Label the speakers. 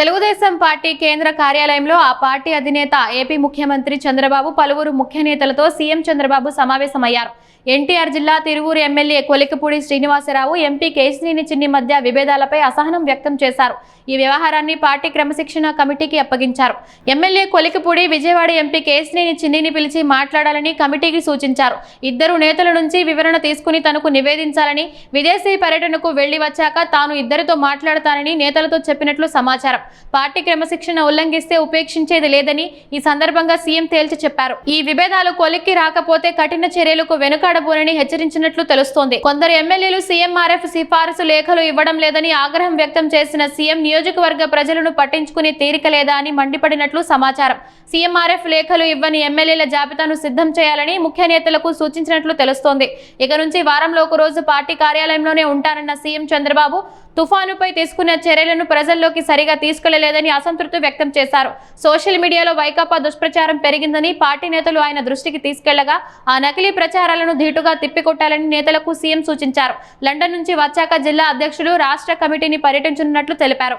Speaker 1: Telugu Desam party కేంద్ర కార్యాలయంలో ఆ పార్టీ అధినేత ఏపీ ముఖ్యమంత్రి చంద్రబాబు పలువురు ముఖ్య నేతలతో సీఎం చంద్రబాబు సమావేశమయ్యారు. ఎన్టీఆర్ జిల్లా తిరువూరు ఎమ్మెల్యే కొలికపూడి శ్రీనివాసరావు ఎంపీ కేసినేని చిన్ని మధ్య విభేదాలపై అసహనం వ్యక్తం చేశారు. ఈ వ్యవహారాన్ని పార్టీ క్రమశిక్షణ కమిటీకి అప్పగించారు. ఎమ్మెల్యే కొలికపూడి విజయవాడ ఎంపీ కేసినేని చిన్నిని పిలిచి మాట్లాడాలని కమిటీకి సూచించారు. ఇద్దరు నేతల నుంచి వివరణ తీసుకుని తనకు నివేదించాలని విదేశీ పర్యటనకు వెళ్ళి వచ్చాక తాను ఇద్దరితో మాట్లాడతానని నేతలతో చెప్పినట్లు సమాచారం. పార్టీ క్రమశిక్షణ ఉల్లంఘిస్తే ఉపేక్షించేది లేదని ఈ సందర్భంగా సీఎం తేల్చి చెప్పారు. ఈ విభేదాలు కొలిక్కి రాకపోతే కఠిన చర్యలకు వెనుకాడబోనని హెచ్చరించినట్లు తెలుస్తోంది. కొందరు ఎమ్మెల్యేలు సీఎంఆర్ఎఫ్ సిఫారసు లేఖలు ఇవ్వడం లేదని ఆగ్రహం వ్యక్తం చేసిన సీఎం నియోజకవర్గ ప్రజలను పట్టించుకునే తీరిక లేదా అని మండిపడినట్లు సమాచారం. సీఎంఆర్ఎఫ్ లేఖలు ఇవ్వని ఎమ్మెల్యేల జాబితాను సిద్ధం చేయాలని ముఖ్య నేతలకు సూచించినట్లు తెలుస్తోంది. ఇక నుంచి వారంలో ఒక రోజు పార్టీ కార్యాలయంలోనే ఉంటానన్న సీఎం చంద్రబాబు తుఫానుపై తీసుకున్న చర్యలను ప్రజల్లోకి సరిగా తీసుకెళ్ళలేదని అసంతృప్తి వ్యక్తం చేశారు. సోషల్ మీడియాలో వైకాపా దుష్ప్రచారం పెరిగిందని పార్టీ నేతలు ఆయన దృష్టికి తీసుకెళ్ళగా ఆ నకిలీ ప్రచారాలను ధీటుగా తిప్పికొట్టాలని నేతలకు సీఎం సూచించారు. లండన్ నుంచి వచ్చాక జిల్లా అధ్యక్షులు రాష్ట్ర కమిటీని పర్యటించనున్నట్లు తెలిపారు.